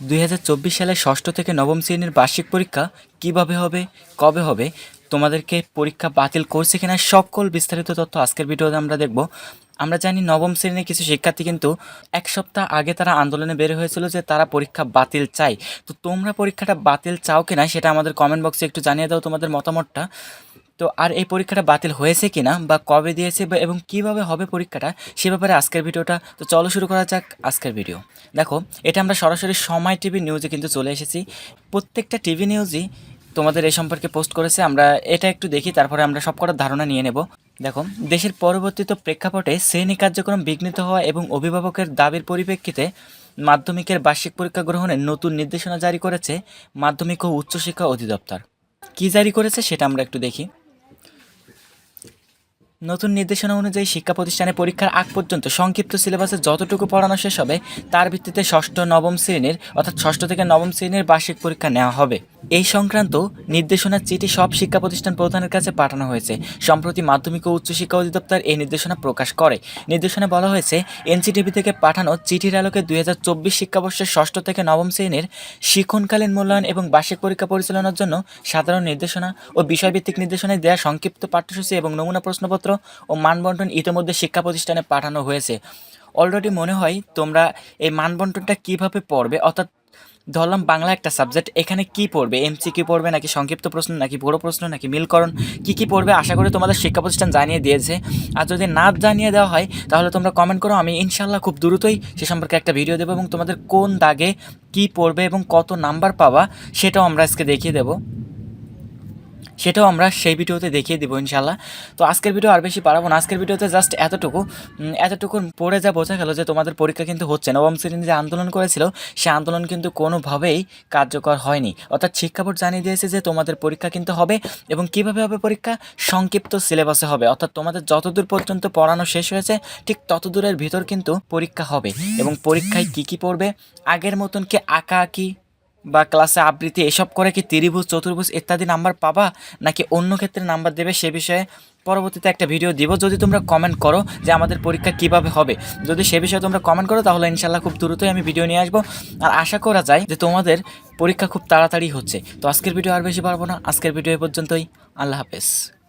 দুই হাজার চব্বিশ সালে ষষ্ঠ থেকে নবম শ্রেণির বার্ষিক পরীক্ষা কীভাবে হবে, কবে হবে, তোমাদেরকে পরীক্ষা বাতিল করছে কিনা সকল বিস্তারিত তথ্য আজকের ভিডিওতে আমরা দেখব। আমরা জানি নবম শ্রেণির কিছু শিক্ষার্থী কিন্তু এক সপ্তাহ আগে তারা আন্দোলনে বের হয়েছিল যে তারা পরীক্ষা বাতিল চায়। তো তোমরা পরীক্ষাটা বাতিল চাও কিনা সেটা আমাদের কমেন্ট বক্সে একটু জানিয়ে দাও তোমাদের মতামতটা। তো আর এই পরীক্ষাটা বাতিল হয়েছে কিনা বা কবে দিয়েছে বা এবং কীভাবে হবে পরীক্ষাটা, সে ব্যাপারে আজকের ভিডিওটা। তো চলো শুরু করা যাক আজকের ভিডিও। দেখো, এটা আমরা সরাসরি সময় টিভি নিউজে কিন্তু চলে এসেছি। প্রত্যেকটা টিভি নিউজই তোমাদের এই সম্পর্কে পোস্ট করেছে। আমরা এটা একটু দেখি, তারপরে আমরা সব কটার ধারণা নিয়ে নেব। দেখো, দেশের পরবর্তীত প্রেক্ষাপটে শ্রেণি কার্যক্রম বিঘ্নিত হওয়া এবং অভিভাবকের দাবির পরিপ্রেক্ষিতে মাধ্যমিকের বার্ষিক পরীক্ষা গ্রহণের নতুন নির্দেশনা জারি করেছে মাধ্যমিক ও উচ্চশিক্ষা অধিদপ্তর। কী জারি করেছে সেটা আমরা একটু দেখি। নতুন নির্দেশনা অনুযায়ী শিক্ষা প্রতিষ্ঠানে পরীক্ষার আগ পর্যন্ত সংক্ষিপ্ত সিলেবাসে যতটুকু পড়ানো শেষ হবে, তার ভিত্তিতে ষষ্ঠ, নবম শ্রেণির, অর্থাৎ ষষ্ঠ থেকে নবম শ্রেণির বার্ষিক পরীক্ষা নেওয়া হবে। এই সংক্রান্ত নির্দেশনার চিঠি সব শিক্ষা প্রতিষ্ঠান প্রধানের কাছে পাঠানো হয়েছে। সম্প্রতি মাধ্যমিক ও উচ্চশিক্ষা অধিদপ্তর এই নির্দেশনা প্রকাশ করে। নির্দেশনা বলা হয়েছে, এনসিটিভি থেকে পাঠানো চিঠির আলোকে দুই হাজার চব্বিশ শিক্ষাবর্ষের ষষ্ঠ থেকে নবম শ্রেণির শিক্ষণকালীন মূল্যায়ন এবং বার্ষিক পরীক্ষা পরিচালনার জন্য সাধারণ নির্দেশনা ও বিষয়ভিত্তিক নির্দেশনায় দেওয়া সংক্ষিপ্ত পাঠ্যসূচি এবং নমুনা প্রশ্নপত্র ও মানবন্টন ইতিমধ্যে শিক্ষা প্রতিষ্ঠানে পাঠানো হয়েছে। অলরেডি মনে হয় তোমরা এই মানবন্টনটা কীভাবে পড়বে? অর্থাৎ ধরলাম বাংলা একটা সাবজেক্ট, এখানে কি পড়বে? এমসি কি পড়বে নাকি সংক্ষিপ্ত প্রশ্ন, নাকি বড় প্রশ্ন, নাকি মিলকরণ? কি কি পড়বে? আশা করি তোমাদের শিক্ষা প্রতিষ্ঠান জানিয়ে দিয়েছে। আর যদি না জানিয়ে দেওয়া হয়, তাহলে তোমরা কমেন্ট করো, আমি ইনশাল্লাহ খুব দ্রুতই সে সম্পর্কে একটা ভিডিও দেবো এবং তোমাদের কোন দাগে কি পড়বে এবং কত নাম্বার পাওয়া সেটাও আমরা আজকে দেখিয়ে দেবো। সেটাও আমরা সেই ভিডিওতে দেখিয়ে দেবো ইনশাল্লাহ তো আজকের ভিডিও আর বেশি পারাবো না। আজকের ভিডিওতে জাস্ট এতটুকু উম, এতটুকু পড়ে যা বোঝা গেল যে তোমাদের পরীক্ষা কিন্তু হচ্ছে নবম শ্রেণি যে আন্দোলন করেছিল সে আন্দোলন কিন্তু কোনোভাবেই কার্যকর হয়নি। অর্থাৎ শিক্ষা বোর্ড জানিয়ে দিয়েছে যে তোমাদের পরীক্ষা কিন্তু হবে এবং কীভাবে হবে পরীক্ষা? সংক্ষিপ্ত সিলেবাসে হবে। অর্থাৎ তোমাদের যতদূর পর্যন্ত পড়ানো শেষ হয়েছে ঠিক ততদূরের ভিতর কিন্তু পরীক্ষা হবে। এবং পরীক্ষায় কি কি পড়বে? আগের মতন কি আঁকা আঁকি বা ক্লাসে আবৃত্তি, এসব করে কি ত্রিভুজ, চতুর্ভুজ ইত্যাদি নাম্বার পাবা? নাকি অন্য ক্ষেত্রে নাম্বার দেবে? সে বিষয়ে পরবর্তীতে একটা ভিডিও দিব। যদি তোমরা কমেন্ট করো যে আমাদের পরীক্ষা কীভাবে হবে। যদি সে বিষয়ে তোমরা কমেন্ট করো, তাহলে ইনশাল্লাহ খুব দ্রুতই আমি ভিডিও নিয়ে আসব। আর আশা করা যায় যে তোমাদের পরীক্ষা খুব তাড়াতাড়ি হচ্ছে। তো আজকের ভিডিও আর বেশি পারব না। আজকের ভিডিও এ পর্যন্তই। আল্লাহ হাফেজ।